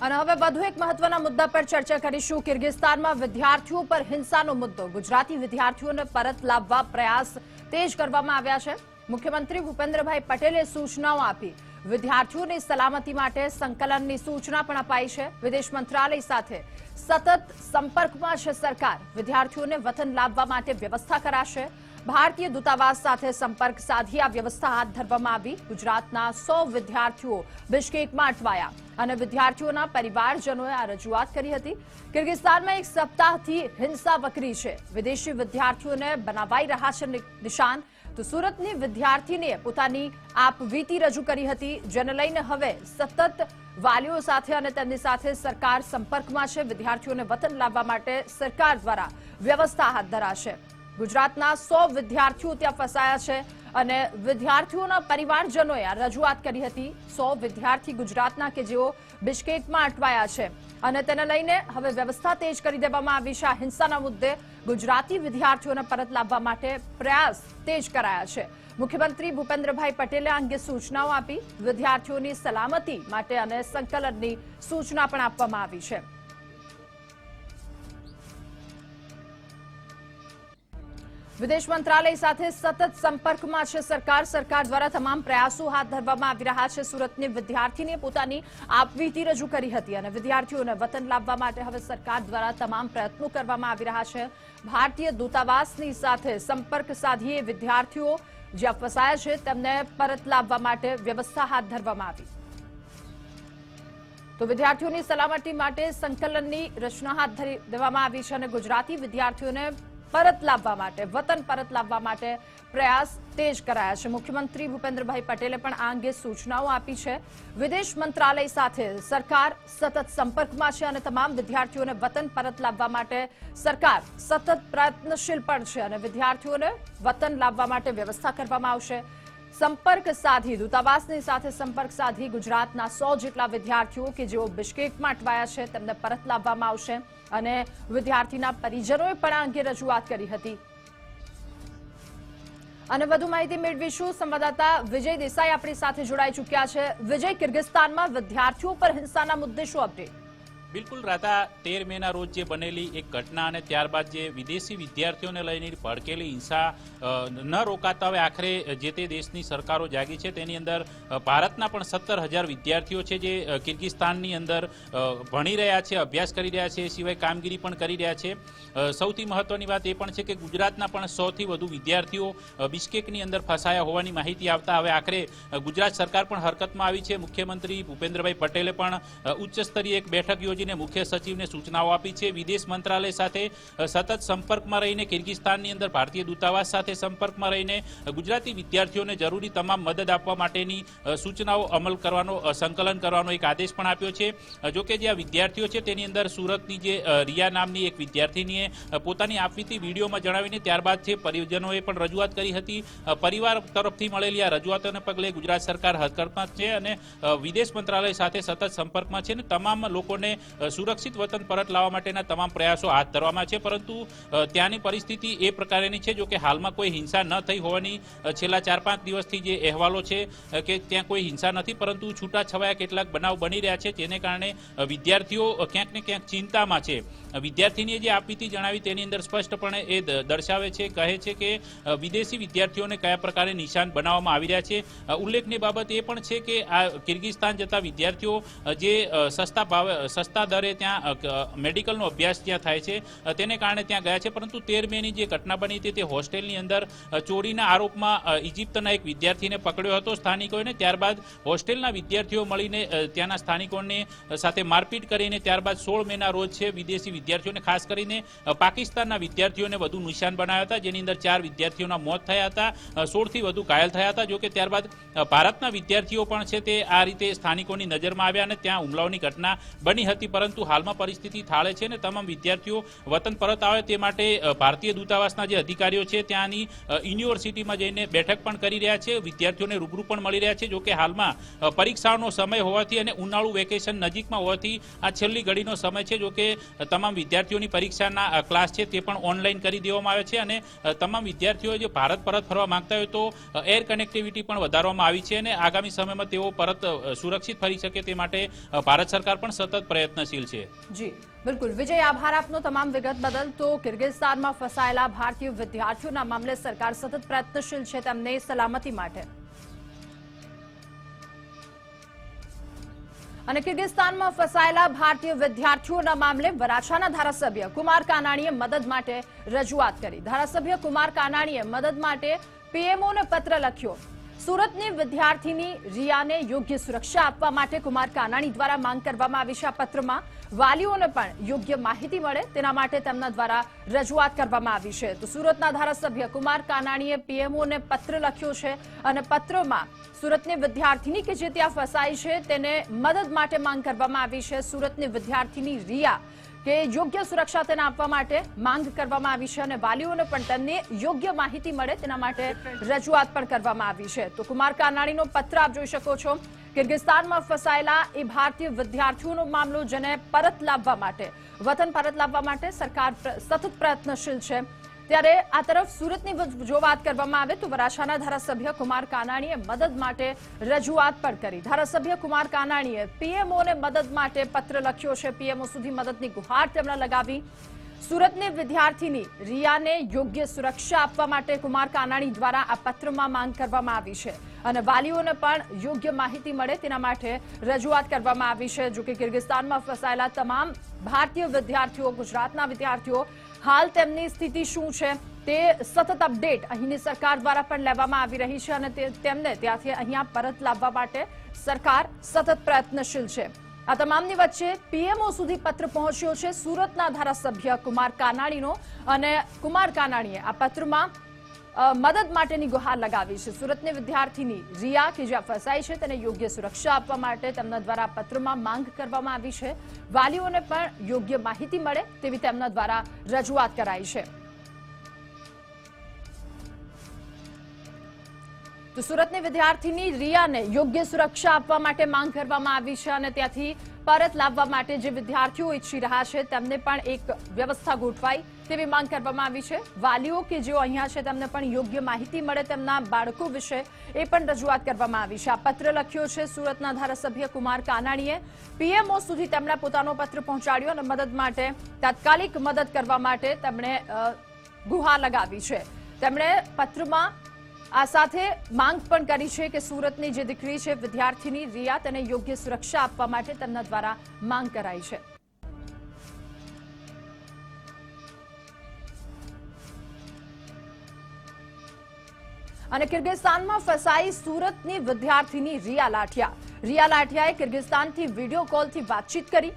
અને હવે વધુ એક મહત્વના મુદ્દા પર ચર્ચા કરીશું. કિર્ગિસ્તાનમાં વિદ્યાર્થીઓ પર હિંસાનો મુદ્દો. ગુજરાતી વિદ્યાર્થીઓને પરત લાવવા પ્રયાસ તેજ કરવામાં આવ્યા છે. મુખ્યમંત્રી ભૂપેન્દ્રભાઈ પટેલે સૂચનાઓ આપી. વિદ્યાર્થીઓની સલામતી માટે સંકલનની સૂચના પણ અપાઈ છે. વિદેશ મંત્રાલય સાથે સતત સંપર્કમાં છે સરકાર. વિદ્યાર્થીઓને વતન લાવવા માટે વ્યવસ્થા કરાશે. ભારતીય દૂતાવાસ સાથે સંપર્ક સાધી આ વ્યવસ્થા હાથ ધરવામાં આવી. ગુજરાતના સો વિદ્યાર્થીઓ બિશ્કેકમાં અટવાયા અને વિદ્યાર્થીઓના પરિવારજનોએ આ રજૂઆત કરી હતી. કિર્ગિસ્તાનમાં એક સપ્તાહથી હિંસા વકરી છે. વિદેશી વિદ્યાર્થીઓને બનાવાઈ રહ્યા છે નિશાન. તો સુરતની વિદ્યાર્થીને પોતાની આપવીતી રજૂ કરી હતી, જેને લઈને હવે સતત વાલીઓ સાથે અને તેમની સાથે સરકાર સંપર્કમાં છે. વિદ્યાર્થીઓને વતન લાવવા માટે સરકાર દ્વારા વ્યવસ્થા હાથ ધરાશે. ગુજરાતના સો વિદ્યાર્થીઓ ત્યાં ફસાયા છે અને વિદ્યાર્થીઓના પરિવારજનોએ આ રજૂઆત કરી હતી, સો વિદ્યાર્થી ગુજરાતના કે જેઓ બિશ્કેકમાં અટવાયા છે. અને તેને લઈને હવે વ્યવસ્થા તેજ કરી દેવામાં આવી છે. આ હિંસાના મુદ્દે ગુજરાતી વિદ્યાર્થીઓને પરત લાવવા માટે પ્રયાસ તેજ કરાયા છે. મુખ્યમંત્રી ભૂપેન્દ્રભાઈ પટેલે અંગે સૂચનાઓ આપી, વિદ્યાર્થીઓની સલામતી માટે અને સંકલનની સૂચના પણ આપવામાં આવી છે. વિદેશ મંત્રાલય સાથે સતત સંપર્કમાં છે સરકાર. સરકાર દ્વારા તમામ પ્રયાસો હાથ ધરવામાં આવી રહ્યા છે. સુરતની વિદ્યાર્થીને પોતાની આપવીતી રજૂ કરી હતી અને વિદ્યાર્થીઓને વતન લાવવા માટે હવે સરકાર દ્વારા તમામ પ્રયત્નો કરવામાં આવી રહ્યા છે. ભારતીય દૂતાવાસની સાથે સંપર્ક સાધીએ વિદ્યાર્થીઓ જ્યાં ફસાયા છે તેમને પરત લાવવા માટે વ્યવસ્થા હાથ ધરવામાં આવી. તો વિદ્યાર્થીઓની સલામતી માટે સંકલનની રચના હાથ ધરી દેવામાં આવી છે અને ગુજરાતી વિદ્યાર્થીઓને પરત લાવવા માટે, વતન પરત લાવવા માટે પ્રયાસ તેજ કરાયા છે. મુખ્યમંત્રી ભૂપેન્દ્રભાઈ પટેલે પણ આ અંગે સૂચનાઓ આપી છે. વિદેશ મંત્રાલય સાથે સરકાર સતત સંપર્કમાં છે અને તમામ વિદ્યાર્થીઓને વતન પરત લાવવા માટે સરકાર સતત પ્રયત્નશીલ પણ છે અને વિદ્યાર્થીઓને વતન લાવવા માટે વ્યવસ્થા કરવામાં આવશે. સંપર્ક સાધી. દૂતાવાસની સાથે સંપર્ક સાધી ગુજરાતના સો જેટલા વિદ્યાર્થીઓ કે જેઓ બિશ્કેકમાં અટવાયા છે, તેમને પરત લાવવામાં આવશે અને વિદ્યાર્થીના પરિજનોએ પણ આ અંગે રજૂઆત કરી હતી. અને વધુ માહિતી મેળવીશું. સંવાદદાતા વિજય દેસાઈ આપણી સાથે જોડાઈ ચૂક્યા છે. વિજય, કિર્ગિસ્તાનમાં વિદ્યાર્થીઓ પર હિંસાના મુદ્દે શું અપડેટ બિલકુલ રાતા તેર મેના રોજ જે બનેલી એક ઘટના અને ત્યારબાદ જે વિદેશી વિદ્યાર્થીઓને લઈને ભડકેલી હિંસા ન રોકાતા હવે આખરે જે તે દેશની સરકારો જાગી છે તેની અંદર ભારતના પણ સત્તર હજાર વિદ્યાર્થીઓ છે જે કિર્ગિસ્તાનની અંદર ભણી રહ્યા છે, અભ્યાસ કરી રહ્યા છે, એ સિવાય કામગીરી પણ કરી રહ્યા છે. સૌથી મહત્વની વાત એ પણ છે કે ગુજરાતના પણ સૌથી વધુ વિદ્યાર્થીઓ બિશ્કેકની અંદર ફસાયા હોવાની માહિતી આવતા હવે આખરે ગુજરાત સરકાર પણ હરકતમાં આવી છે. મુખ્યમંત્રી ભૂપેન્દ્રભાઈ પટેલે પણ ઉચ્ચ સ્તરીય એક બેઠક યોજીને મુખ્ય સચિવને સૂચનાઓ આપી છે. વિદેશ મંત્રાલય સાથે સતત સંપર્કમાં રહીને કિર્ગિસ્તાનની અંદર ભારતીય દૂતાવાસ સાથે સંપર્કમાં રહીને ગુજરાતી વિદ્યાર્થીઓને જરૂરી તમામ મદદ આપવા માટેની સૂચનાઓ અમલ કરવાનો સંકલન કરવાનો એક આદેશ પણ આપ્યો છે. જોકે જે આ વિદ્યાર્થીઓ છે તેની અંદર સુરતની જે રિયા નામની એક વિદ્યાર્થીનીએ પોતાની આપવીતી વિડીયોમાં જણાવીને ત્યારબાદ છે પરિજનોએ પણ રજૂઆત કરી હતી. પરિવાર તરફથી મળેલી આ રજૂઆતોને પગલે ગુજરાત સરકાર હરકતમાં છે અને વિદેશ મંત્રાલય સાથે સતત સંપર્કમાં છે અને તમામ લોકોને સુરક્ષિત વતન પરત લાવવા માટેના તમામ પ્રયાસો હાથ ધરવામાં છે, પરંતુ ત્યાંની પરિસ્થિતિ એ પ્રકારની છે, જો કે હાલમાં કોઈ હિંસા ન થઈ હોવાની છેલ્લા ચાર પાંચ દિવસથી જે અહેવાલો છે કે ત્યાં કોઈ હિંસા નથી, પરંતુ છૂટાછવાયા કેટલાક બનાવ બની રહ્યા છે, જેને કારણે વિદ્યાર્થીઓ ક્યાંક ને ક્યાંક ચિંતામાં છે. વિદ્યાર્થીનીએ જે આપવીતી જણાવી તેની અંદર સ્પષ્ટપણે એ દર્શાવે છે, કહે છે કે વિદેશી વિદ્યાર્થીઓને કયા પ્રકારે નિશાન બનાવવામાં આવી રહ્યા છે. ઉલ્લેખની બાબત એ પણ છે કે આ કિર્ગિસ્તાન જતા વિદ્યાર્થીઓ જે સસ્તા ભાવે, સસ્તા દરે ત્યાં મેડિકલનો અભ્યાસ ત્યાં થાય છે. તેને કારણે ત્યાં ગયા છે, પરંતુ તેર મેની જે ઘટના બની હતી તે હોસ્ટેલની અંદર ચોરીના આરોપમાં ઇજિપ્તના એક વિદ્યાર્થીને પકડ્યો હતો સ્થાનિકોને. ત્યારબાદ હોસ્ટેલના વિદ્યાર્થીઓ મળીને ત્યાંના સ્થાનિકોને સાથે મારપીટ કરીને ત્યારબાદ સોળ મેના રોજ છે, વિદેશી વિદ્યાર્થીઓને, ખાસ કરીને પાકિસ્તાનના વિદ્યાર્થીઓને વધુ નિશાન બનાવ્યા હતા, જેની અંદર ચાર વિદ્યાર્થીઓના મોત થયા હતા સોળથી વધુ ઘાયલ થયા હતા જો કે ત્યારબાદ ભારતના વિદ્યાર્થીઓ પણ છે તે આ રીતે સ્થાનિકોની નજરમાં આવ્યા અને ત્યાં હુમલાઓની ઘટના બની હતી. નથી, પરંતુ હાલમાં પરિસ્થિતિ થાળે છે અને તમામ વિદ્યાર્થીઓ વતન પરત આવે તે માટે ભારતીય દૂતાવાસના જે અધિકારીઓ છે ત્યાંની યુનિવર્સિટીમાં જઈને બેઠક પણ કરી રહ્યા છે. વિદ્યાર્થીઓને રૂબરૂ પણ મળી રહ્યા છે, જો કે હાલમાં પરીક્ષાઓનો સમય હોવાથી અને ઉનાળુ વેકેશન નજીકમાં હોવાથી આ છેલ્લી ઘડીનો સમય છે જોકે તમામ વિદ્યાર્થીઓની પરીક્ષાના ક્લાસ છે તે પણ ઓનલાઈન કરી દેવામાં આવે છે અને તમામ વિદ્યાર્થીઓ જે ભારત પરત ફરવા માંગતા હોય તો એર કનેક્ટિવિટી પણ વધારવામાં આવી છે અને આગામી સમયમાં તેઓ પરત સુરક્ષિત ફરી શકે તે માટે ભારત સરકાર પણ સતત પ્રયત્નશીલ છે. જી, બિલકુલ. વિજય, આભાર આપનો તમામ વિગત બદલ. તો કિર્ગિસ્તાનમાં ફસાયેલા ભારતીય વિદ્યાર્થીઓના મામલે સરકાર સતત પ્રયત્નશીલ છે તેમને સલામતી માટે. અને કિર્ગિસ્તાનમાં ફસાયેલા ભારતીય વિદ્યાર્થીઓના મામલે વરાછાના ધારાસભ્ય કુમાર કાનાણીએ મદદ માટે રજૂઆત કરી. ધારાસભ્ય કુમાર કાનાણીએ મદદ માટે પીએમઓને પત્ર લખ્યો. સુરતની વિદ્યાર્થીની રિયાને યોગ્ય સુરક્ષા આપવા માટે કુમાર કાનાણી દ્વારા માંગ કરવામાં આવી છે. આ પત્રમાં વાલીઓને પણ યોગ્ય માહિતી મળે તેના માટે તેમના દ્વારા રજૂઆત કરવામાં આવી છે. તો સુરતના ધારાસભ્ય કુમાર કાનાણીએ પીએમઓને પત્ર લખ્યો છે અને પત્રમાં સુરતની વિદ્યાર્થીની કે જે ત્યાં ફસાઈ છે તેને મદદ માટે માંગ કરવામાં આવી છે. સુરતની વિદ્યાર્થીની રિયા કે યોગ્ય સુરક્ષા તેને આપવા માટે માંગ કરવામાં આવી છે અને વાલીઓને પણ તેમને યોગ્ય માહિતી મળે તેના માટે રજૂઆત પણ કરવામાં આવી છે. તો કુમાર કાનાણીનો પત્ર આપ જોઈ શકો છો. કિર્ગિસ્તાનમાં ફસાયેલા એ ભારતીય વિદ્યાર્થીઓનો મામલો જેને પરત લાવવા માટે, વતન પરત લાવવા માટે સરકાર સતત પ્રયત્નશીલ છે. ત્યારે આ તરફ સુરતની જો વાત કરવામાં આવે તો વરાછાના ધારાસભ્ય કુમાર કાનાણીએ મદદ માટે રજૂઆત પણ કરી. ધારાસભ્ય કુમાર કાનાણીએ પીએમઓને મદદ માટે પત્ર લખ્યો છે. પીએમઓ સુધી મદદની ગુહાર તેમણે લગાવી. સુરતની વિદ્યાર્થીની રિયાને યોગ્ય સુરક્ષા આપવા માટે કુમાર કાનાણી દ્વારા આ પત્રમાં માંગ કરવામાં આવી છે અને વાલીઓને પણ યોગ્ય માહિતી મળે તેના માટે રજૂઆત કરવામાં આવી છે. જો કે કિર્ગિસ્તાનમાં ફસાયેલા તમામ ભારતીય વિદ્યાર્થીઓ, ગુજરાતના વિદ્યાર્થીઓ હાલ તેમની સ્થિતિ શું છે તે સતત અપડેટ અહીંની સરકાર દ્વારા પણ લેવામાં આવી રહી છે અને તેમને ત્યાંથી અહીંયા પરત લાવવા માટે સરકાર સતત પ્રયત્નશીલ છે. આ તમામની વચ્ચે પીએમઓ સુધી પત્ર પહોંચ્યો છે સુરતના ધારાસભ્ય કુમાર કાનાણીનો અને કુમાર કાનાણીએ આ પત્રમાં મદદ માટેની ગુહાર લગાવી છે. સુરતની વિદ્યાર્થીની રિયા કે જ્યાં ફસાઈ છે તેને યોગ્ય સુરક્ષા આપવા માટે તેમના દ્વારા પત્રમાં માંગ કરવામાં આવી છે. વાલીઓને પણ યોગ્ય માહિતી મળે તેવી તેમના દ્વારા રજૂઆત કરાઈ છે. તો સુરતની વિદ્યાર્થીની રિયાને યોગ્ય સુરક્ષા આપવા માટે માંગ કરવામાં આવી છે અને ત્યાંથી પરત લાવવા માટે જે વિદ્યાર્થીઓ ઈચ્છી રહ્યા છે તેમને પણ એક વ્યવસ્થા ગોઠવાય તેવી માંગ કરવામાં આવી છે. વાલીઓ કે જેઓ અહીંયા છે, તેમને પણ યોગ્ય માહિતી મળે તેમના બાળકો વિશે એ પણ રજૂઆત કરવામાં આવી છે. આ પત્ર લખ્યો છે સુરતના ધારાસભ્ય કુમાર કાનાણીએ. પીએમઓ સુધી તેમણે પોતાનો પત્ર પહોંચાડ્યો અને મદદ માટે, તાત્કાલિક મદદ કરવા માટે તેમણે ગુહાર લગાવી છે. તેમણે પત્રમાં આ સાથે માંગ પણ કરી છે કે સુરતની જે દીકરી છે, વિદ્યાર્થીની રિયા તેને યોગ્ય સુરક્ષા આપવા માટે તેમના દ્વારા માંગ કરાઈ છે. અને કિર્ગિસ્તાનમાં ફસાઈ સુરતની વિદ્યાર્થીની રિયા લાઠિયા. રિયા લાઠિયાએ કિર્ગિસ્તાનથી વીડિયો કોલથી વાતચીત કરી.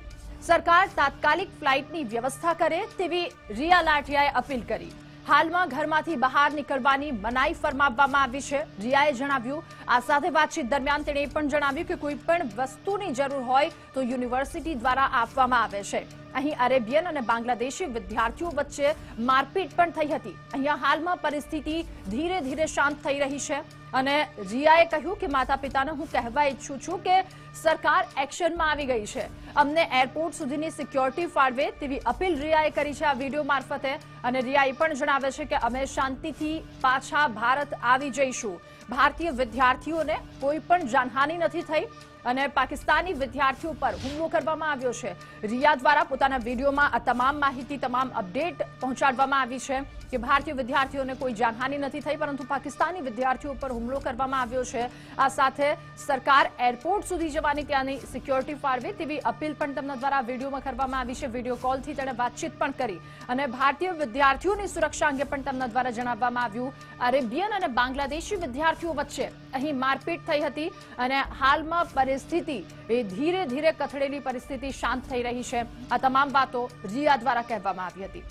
સરકાર તાત્કાલિક ફ્લાઇટની વ્યવસ્થા કરે તેવી રિયા લાઠિયાએ અપીલ કરી. હાલમાં ઘરમાંથી બહાર નીકળવાની મનાઈ ફરમાવવામાં આવી છે. રિયાએ જણાવ્યું, આ સાથે વાતચીત દરમિયાન તેણે પણ જણાવ્યું કે કોઈ પણ વસ્તુની જરૂર હોય તો યુનિવર્સિટી દ્વારા આપવામાં આવે છે. અહીં અરેબિયન અને બાંગ્લાદેશી વિદ્યાર્થીઓ વચ્ચે મારપીટ પણ થઈ હતી. અહીંયા હાલમાં પરિસ્થિતિ ધીરે ધીરે શાંત થઈ રહી છે અને રિયાએ કહ્યું કે માતા પિતાને હું કહેવા ઈચ્છું છું કે સરકાર એક્શનમાં આવી ગઈ છે. અમને એરપોર્ટ સુધીની સિક્યોરિટી ફાળવે તેવી અપીલ રિયાએ કરી છે આ વીડિયો મારફતે અને રિયા એ પણ જણાવે છે કે અમે શાંતિથી પાછા ભારત આવી જઈશું. ભારતીય વિદ્યાર્થીઓને કોઈ પણ જાનહાનિ નથી થઈ. અને પાકિસ્તાની વિદ્યાર્થીઓ પર હુમલો કરવામાં આવ્યો છે. રિયા દ્વારા પોતાના વિડીયોમાં આ તમામ માહિતી, તમામ અપડેટ પહોંચાડવામાં આવી છે કે ભારતીય વિદ્યાર્થીઓને કોઈ જાનહાનિ નથી થઈ, પરંતુ પાકિસ્તાની વિદ્યાર્થીઓ પર હુમલો કરવામાં આવ્યો છે. આ સાથે સરકાર એરપોર્ટ સુધી જવાની ત્યાંની સિક્યોરિટી ફાળવે તેવી અપીલ પણ તેમના દ્વારા વિડીયોમાં કરવામાં આવી છે. વીડિયો કોલથી તેણે વાતચીત પણ કરી અને ભારતીય વિદ્યાર્થીઓની સુરક્ષા અંગે પણ તેમના દ્વારા જણાવવામાં આવ્યું. અરેબિયન અને બાંગ્લાદેશી વિદ્યાર્થીઓ વચ્ચે અહીં મારપીટ થઈ હતી અને હાલમાં પરિસ્થિતિ એ ધીરે ધીરે કથળેલી પરિસ્થિતિ શાંત થઈ રહી છે આ તમામ વાતો રિયા દ્વારા કહેવામાં આવી હતી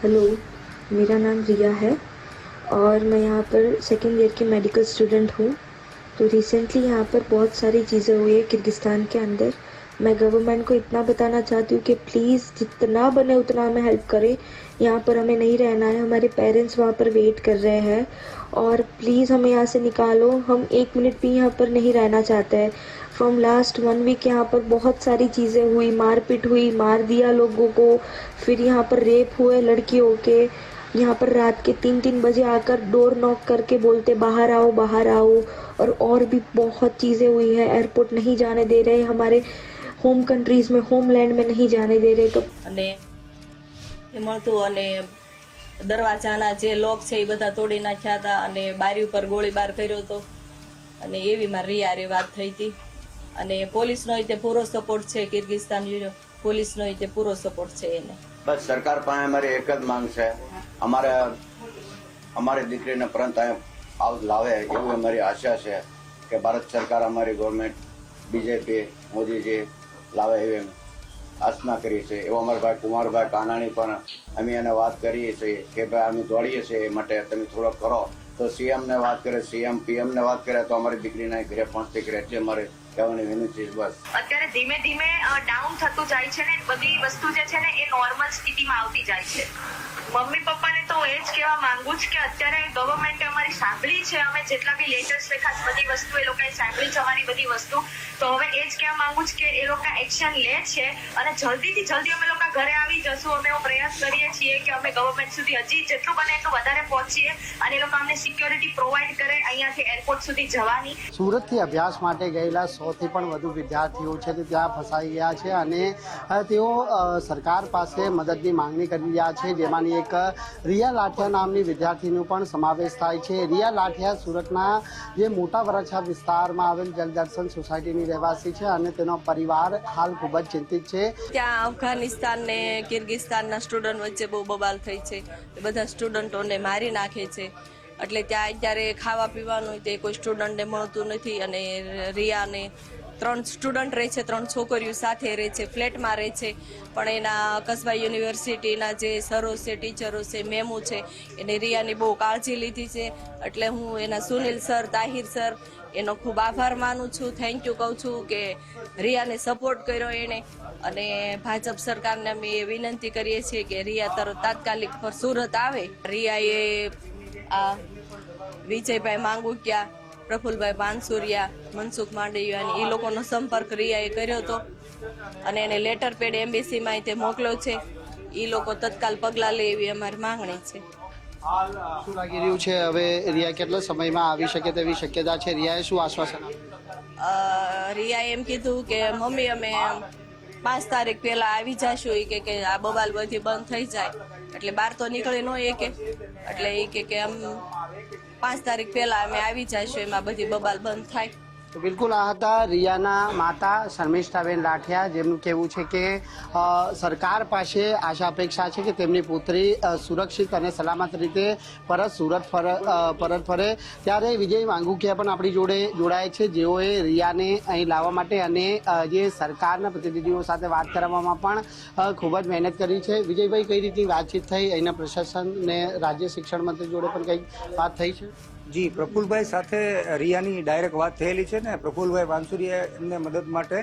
हेलो मेरा नाम रिया है और मैं यहाँ पर सेकेंड ईयर की मेडिकल स्टूडेंट हूँ तो रिसेंटली यहाँ पर बहुत सारी चीज़ें हुई है किर्गिस्तान के अंदर मैं गवर्नमेंट को इतना बताना चाहती हूँ कि प्लीज़ जितना बने उतना हमें हेल्प करें। यहाँ पर हमें नहीं रहना है, हमारे पेरेंट्स वहाँ पर वेट कर रहे हैं। और प्लीज़ हमें यहाँ से निकालो, हम एक मिनट भी यहाँ पर नहीं रहना चाहते हैं। फ्रॉम लास्ट वन वीक यहाँ पर बहुत सारी चीज़ें हुई, मारपीट हुई, मार दिया लोगों को। फिर यहाँ पर रेप हुए लड़कियों के। यहाँ पर रात के तीन तीन बजे आकर डोर नॉक करके बोलते, बाहर आओ बाहर आओ। और और भी बहुत चीज़ें हुई हैं। एयरपोर्ट नहीं जाने दे रहे हमारे होम कंट्रीज में होमलैंड में नहीं जाने दे रहे तो અને એ મળતું અને દરવાજાના જે લોક છે એ બધા તોડી નાખ્યા હતા અને બારી ઉપર ગોળીબાર કર્યો હતો અને એવી મારી રિયા રે વાત થઈ હતી અને પોલીસનો તે પૂરો સપોર્ટ છે કિર્ગિસ્તાન પોલીસનો તે પૂરો સપોર્ટ છે એને બસ સરકાર પાસે અમારી એક જ માંગ છે અમારે અમારી દીકરીને પરત અહીંયા આવ લાવે એવી અમારી આશા છે કે ભારત સરકાર અમારી ગવર્મેન્ટ બીજેપી મોદીજી લાવે એવી આસના કરી છે એવો અમારા ભાઈ કુમારભાઈ કાનાણી પણ અમે એને વાત કરીએ છીએ કે ભાઈ અમે દોડીએ છીએ એ માટે તમે થોડો કરો. તો સીએમને વાત કરે, સીએમ, પીએમને વાત કરે તો અમારી દીકરીના ઘરે પહોંચતી કરે એટલે અમારે કહેવાની વિનંતી બસ. અત્યારે ધીમે ધીમે ડાઉન થતું જાય છે ને, બધી વસ્તુ જે છે ને, એ નોર્મલ સ્થિતિમાં આવતી જાય છે. મમ્મી પપ્પાને તો એ જ કહેવા માંગુ છું કે અત્યારે ગવર્મેન્ટે અમારી સાંભળી છે, અમે જેટલા બી લેટર્સ લખ્યા બધી વસ્તુ એ લોકોએ સાંભળી છે, અમારી બધી વસ્તુ. તો હવે એ જ કહેવા માંગુ છું કે એ લોકો એક્શન લે છે અને જલ્દીથી જલ્દી અમે લોકો ઘરે આવી જશું અમે એવો પ્રયાસ કરીએ છીએ કે અમે ગવર્મેન્ટ સુધી હજી જેટલું બને એટલું વધારે પહોંચીએ અને એ લોકો અમને સિક્યોરિટી પ્રોવાઈડ કરે અહીંયાથી એરપોર્ટ સુધી જવાની. સુરતથી અભ્યાસ માટે ગયેલા સોથી પણ વધુ વિદ્યાર્થીઓ છે તે ત્યાં ફસાઈ ગયા છે અને તેઓ સરકાર પાસે મદદની માંગણી કરી રહ્યા છે જેમાંની એક રિયા લાઠિયા નામની વિદ્યાર્થીનો પણ સમાવેશ થાય છે. રિયા લાઠિયા સુરતના જે મોટા વરછા વિસ્તારમાં આવેલ જલદર્શન સોસાયટીની રહેવાસી છે અને તેનો પરિવાર હાલ ખૂબ જ ચિંતિત છે. ત્યાં અફઘાનિસ્તાન ને કિર્ગિસ્તાનના સ્ટુડન્ટ વચ્ચે બહુ બબાલ થઈ છે. બધા સ્ટુડન્ટોને મારી નાખે છે. એટલે ત્યાં અત્યારે ખાવા પીવાનું તે કોઈ સ્ટુડન્ટને મળતું નથી અને રિયાને ત્રણ સ્ટુડન્ટ રહે છે, ત્રણ છોકરીઓ સાથે રહે છે, ફ્લેટમાં રહે છે. પણ એના કસબા યુનિવર્સિટીના જે સરો છે, ટીચરો છે, મેમો છે, એને રિયાની બહુ કાળજી લીધી છે. એટલે હું એના સુનિલ સર, તાહિર સર, એનો ખૂબ આભાર માનું છું. થેન્ક યુ કહું છું કે રિયાને સપોર્ટ કર્યો એણે અને ભાજપ સરકારને અમે એ વિનંતી કરીએ છીએ કે રિયા તરત તાત્કાલિક પર સુરત આવે. રિયાએ આ વિજયભાઈ માંગુકિયા પ્રફુલભાઈ પાનસુરિયા મનસુખ માંડવિયા એ લોકોનો સંપર્ક રિયાએ કર્યો હતો. અને એને લેટર પેડ એમ્બેસીમાં તે મોકલ્યો છે. એ લોકો તત્કાલ પગલાં લે એવી અમારી માંગણી છે. શું લાગી રહ્યું છે? હવે રિયા કેટલા સમયમાં આવી શકે તેવી શક્યતા છે? રિયાએ શું આશ્વાસન રિયાએ એમ કીધું કે મમ્મી અમે પાંચ તારીખ પહેલા આવી જાશું એ કે આ બબાલ બધી બંધ થઈ જાય. એટલે બહાર તો નીકળી ન એ કે. એટલે એ કે આમ પાંચ તારીખ પહેલા અમે આવી જઈશું એમાં બધી બબાલ બંધ થાય. તો બિલકુલ આ હતા રિયાના માતા શર્મિષ્ઠાબેન લાઠિયા જેમનું કહેવું છે કે સરકાર પાસે આશા અપેક્ષા છે કે તેમની પુત્રી સુરક્ષિત અને સલામત રીતે પરત સુરત પરત ફરે. ત્યારે વિજય વાંગુકિયા પણ આપણી જોડે જોડાય છે. જેઓએ રિયાને અહીં લાવવા માટે અને જે સરકારના પ્રતિનિધિઓ સાથે વાત કરવામાં પણ ખૂબ જ મહેનત કરી છે. વિજયભાઈ, કઈ રીતની વાતચીત થઈ? અહીંના પ્રશાસન ને રાજ્ય શિક્ષણ મંત્રી જોડે પણ કંઈક વાત થઈ છે? જી, પ્રફુલભાઈ સાથે રિયાની ડાયરેક્ટ વાત થયેલી છે ને. પ્રફુલભાઈ વાંસુરીએ એમને મદદ માટે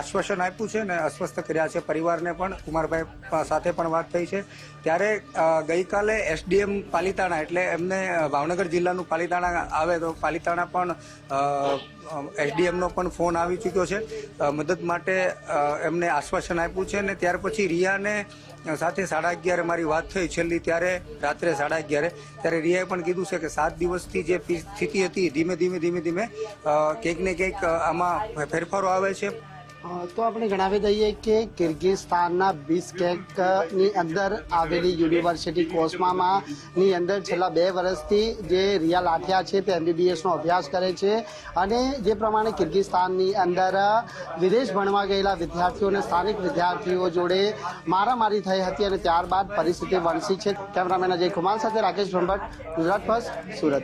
આશ્વાસન આપ્યું છે ને, અસ્વસ્થ કર્યા છે પરિવારને પણ. કુમારભાઈ સાથે પણ વાત થઈ છે. ત્યારે ગઈકાલે એસડીએમ પાલિતાણા, એટલે એમને ભાવનગર જિલ્લાનું પાલિતાણા આવે તો પાલિતાણા પણ એસડીએમનો પણ ફોન આવી ચૂક્યો છે. મદદ માટે એમને આશ્વાસન આપ્યું છે ને, ત્યાર પછી રિયાને સાથે સાડા અગિયારે મારી વાત થઈ છેલ્લી ત્યારે, રાત્રે સાડા અગિયારે, ત્યારે રિયાએ પણ કીધું છે કે સાત દિવસથી જે સ્થિતિ હતી, ધીમે ધીમે ધીમે ધીમે ક્યાંક ને ક્યાંક આમાં ફેરફારો આવે છે. તો આપણે જણાવી દઈએ કે કિર્ગિસ્તાનના બિસ્કેકની અંદર આવેલી યુનિવર્સિટી કોસ્મામાં ની અંદર છેલ્લા બે વર્ષથી જે રિયા લાઠિયા છે તે એમબીબીએસનો અભ્યાસ કરે છે અને જે પ્રમાણે કિર્ગિસ્તાનની અંદર વિદેશ ભણવા ગયેલા વિદ્યાર્થીઓને સ્થાનિક વિદ્યાર્થીઓ જોડે મારામારી થઈ હતી અને ત્યારબાદ પરિસ્થિતિ વણસી છે. કેમેરામેન અજય કુમાર સાથે રાકેશ બ્રહ્મભટ્ટ, ગુજરાત ફર્સ્ટ, સુરત.